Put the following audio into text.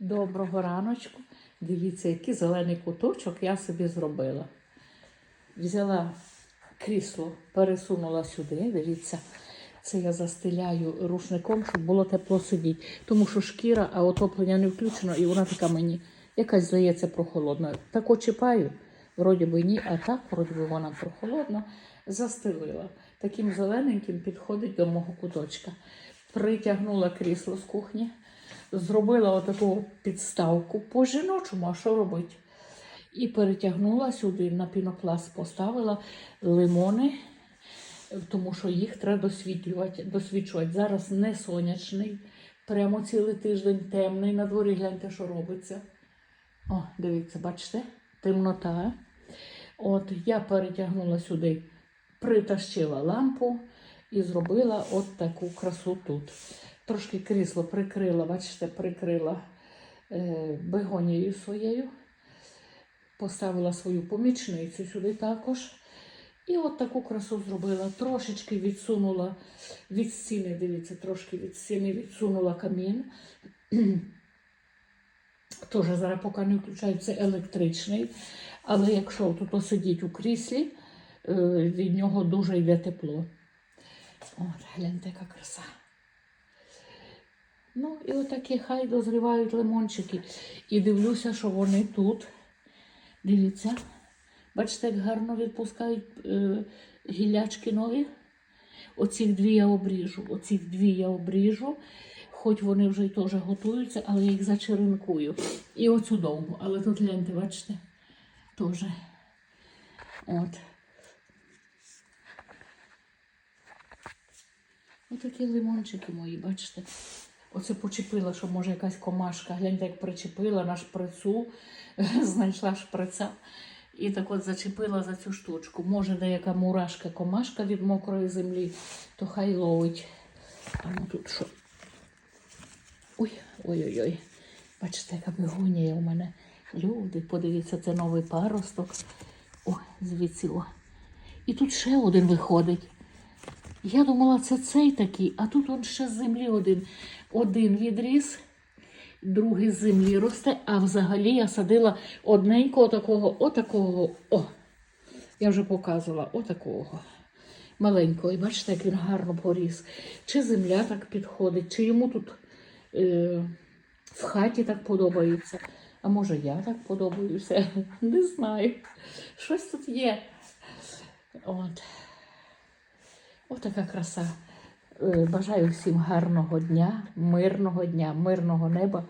Доброго раночку. Дивіться, який зелений куточок я собі зробила. Взяла крісло, пересунула сюди. Дивіться, це я застеляю рушником, щоб було тепло сидіти. Тому що шкіра, а отоплення не включено, і вона така мені якась здається прохолодна. Так очіпаю, вроді би ні, а так, вроді би вона прохолодна. Застелила. Таким зелененьким підходить до мого куточка. Притягнула крісло з кухні, зробила отаку підставку по жіночому, а що робити? І перетягнула сюди на пінопласт, поставила лимони, тому що їх треба досвітлювати, досвідчувати. Зараз не сонячний, прямо цілий тиждень темний. На дворі гляньте, що робиться. О, дивіться, бачите? Темнота. От я перетягнула сюди, притащила лампу і зробила от таку красу тут. Трошки крісло прикрила, бачите, прикрила е, бегонією своєю. Поставила свою помічницю сюди також. І от таку красу зробила. Трошечки відсунула від стіни, дивіться, трошки від стіни відсунула камін. Теж зараз поки не включаю, це електричний. Але якщо тут посидіть у кріслі, е, від нього дуже йде тепло. От, гляньте, яка краса. Ну, і отакі хай дозрівають лимончики. І дивлюся, що вони тут. Дивіться. Бачите, як гарно відпускають е, гілячки нові. Оцих дві я обріжу. Оцих дві я обріжу. Хоч вони вже й теж готуються, але я їх зачеренкую. І оцю довгу. Але тут гляньте, бачите, теж. От. Отакі лимончики мої, бачите. Оце почепила, що може якась комашка. Гляньте, як причепила на шприцу, знайшла шприца. І так от зачепила за цю штучку. Може, деяка мурашка комашка від мокрої землі, то хай ловить. А ну тут що? Ой, ой-ой-ой. Бачите, яка бегонія у мене. Люди, подивіться, це новий паросток. О, звідси. О. І тут ще один виходить. Я думала, це цей такий, а тут он ще з землі один. Один відріс, другий з землі росте, а взагалі я садила одненького отакого, отакого, о, я вже показувала, отакого. Маленького. І бачите, як він гарно поріс. Чи земля так підходить, чи йому тут е, в хаті так подобається. А може я так подобаюся? Не знаю. Щось тут є. От. Ось така краса. Е, Бажаю всім гарного дня, мирного дня, мирного неба